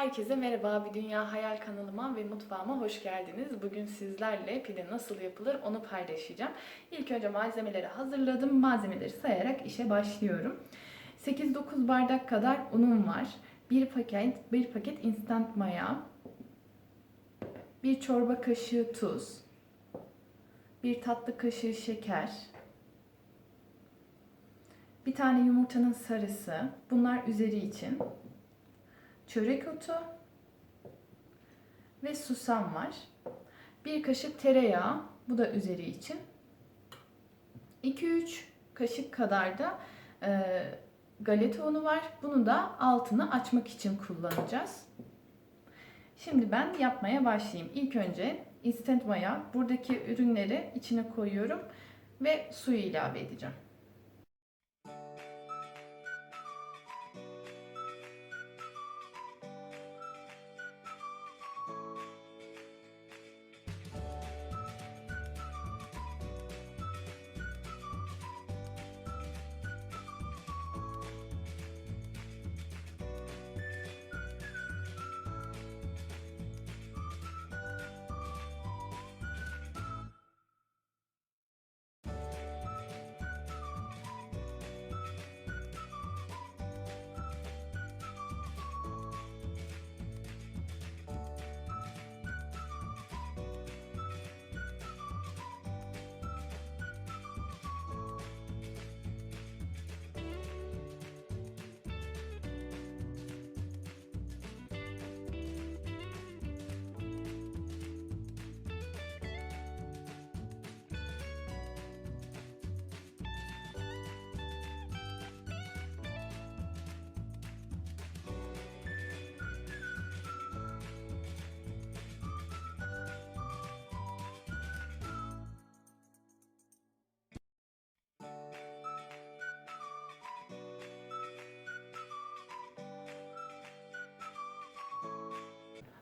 Herkese merhaba, Bir Dünya Hayal kanalıma ve mutfağıma hoş geldiniz. Bugün sizlerle pide nasıl yapılır onu paylaşacağım. İlk önce malzemeleri hazırladım. Malzemeleri sayarak işe başlıyorum. 8-9 bardak kadar unum var. 1 paket, 1 paket instant maya. 1 çorba kaşığı tuz. 1 tatlı kaşığı şeker. Bir tane yumurtanın sarısı. Bunlar üzeri için çörek otu ve susam var. Bir kaşık tereyağı, bu da üzeri için. 2-3 kaşık kadar da e, galeta unu var. Bunu da altını açmak için kullanacağız. Şimdi ben yapmaya başlayayım. İlk önce instant maya, buradaki ürünleri içine koyuyorum ve suyu ilave edeceğim.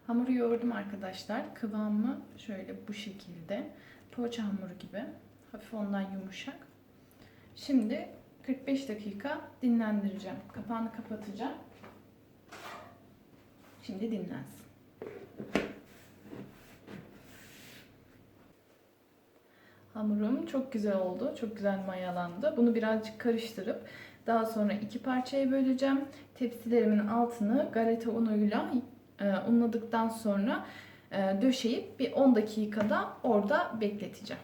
Hamuru yoğurdum arkadaşlar. Kıvamı şöyle bu şekilde. Poğaça hamuru gibi. Hafif ondan yumuşak. Şimdi 45 dakika dinlendireceğim. Kapağını kapatacağım. Şimdi dinlensin. Hamurum çok güzel oldu. Çok güzel mayalandı. Bunu birazcık karıştırıp daha sonra iki parçaya böleceğim. Tepsilerimin altını galeta unuyla unladıktan sonra e, döşeyip bir 10 dakikada orada bekleteceğim.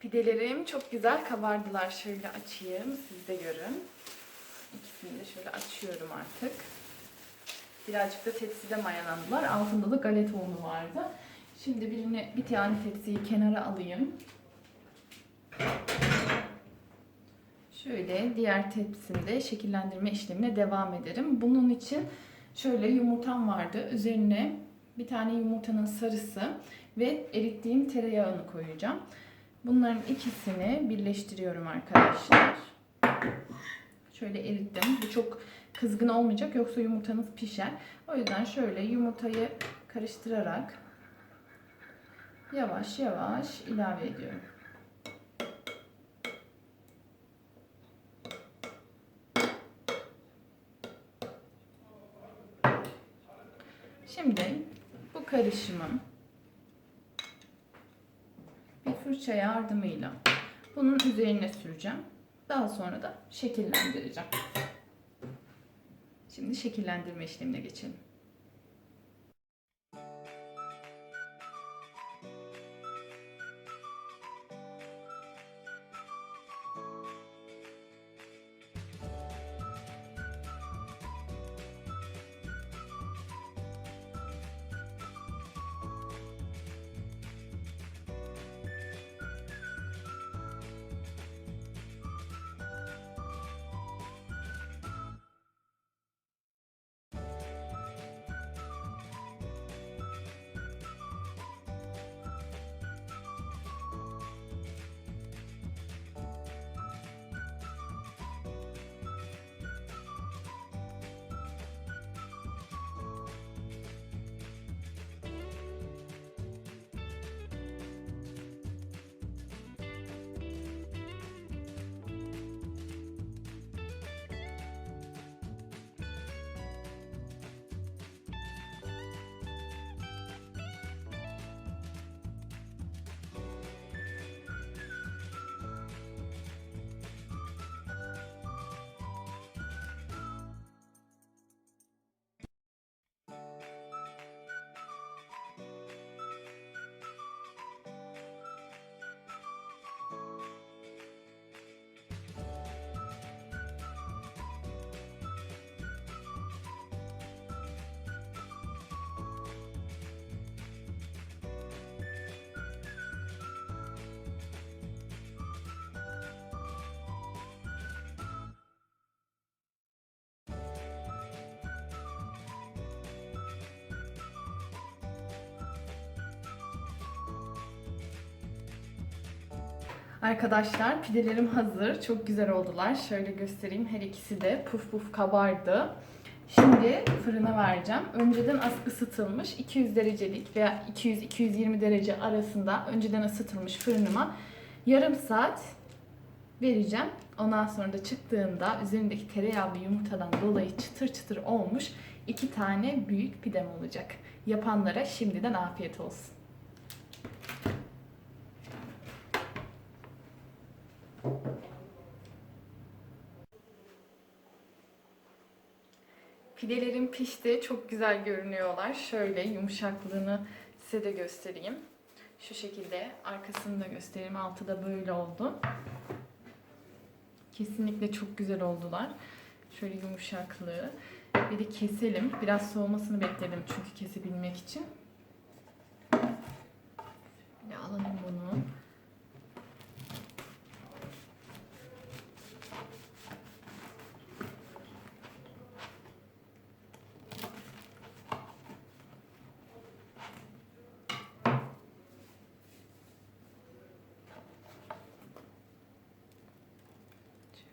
Pidelerim çok güzel kabardılar. Şöyle açayım, siz de görün. İkisini de şöyle açıyorum artık. Birazcık da tepside mayalandılar. Altında da galeta unu vardı. Şimdi birini bir tane tepsiyi kenara alayım. Şöyle diğer tepsimde şekillendirme işlemine devam ederim. Bunun için şöyle yumurtam vardı. Üzerine bir tane yumurtanın sarısı ve erittiğim tereyağını koyacağım. Bunların ikisini birleştiriyorum arkadaşlar. Şöyle erittim. Bu çok kızgın olmayacak yoksa yumurtanız pişer. O yüzden şöyle yumurtayı karıştırarak yavaş yavaş ilave ediyorum. Şimdi bu karışımı bir fırça yardımıyla bunun üzerine süreceğim. Daha sonra da şekillendireceğim. Şimdi şekillendirme işlemine geçelim. Arkadaşlar pidelerim hazır. Çok güzel oldular. Şöyle göstereyim. Her ikisi de puf puf kabardı. Şimdi fırına vereceğim. Önceden as- ısıtılmış 200 derecelik veya 200-220 derece arasında önceden ısıtılmış fırınıma yarım saat vereceğim. Ondan sonra da çıktığında üzerindeki tereyağlı yumurtadan dolayı çıtır çıtır olmuş iki tane büyük pidem olacak. Yapanlara şimdiden afiyet olsun. Pidelerim pişti. Çok güzel görünüyorlar. Şöyle yumuşaklığını size de göstereyim. Şu şekilde arkasını da göstereyim. Altı da böyle oldu. Kesinlikle çok güzel oldular. Şöyle yumuşaklığı. Bir de keselim. Biraz soğumasını bekledim çünkü kesebilmek için. Bir alalım bunu.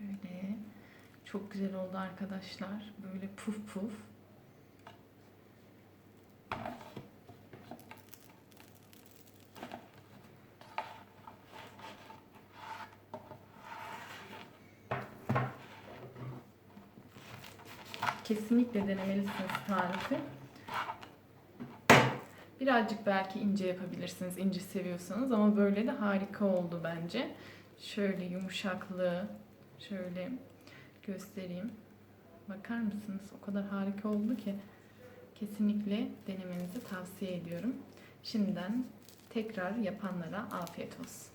Şöyle. Çok güzel oldu arkadaşlar. Böyle puf puf. Kesinlikle denemelisiniz tarifi. Birazcık belki ince yapabilirsiniz, ince seviyorsanız ama böyle de harika oldu bence. Şöyle yumuşaklığı, şöyle göstereyim. Bakar mısınız? O kadar harika oldu ki kesinlikle denemenizi tavsiye ediyorum. Şimdiden tekrar yapanlara afiyet olsun.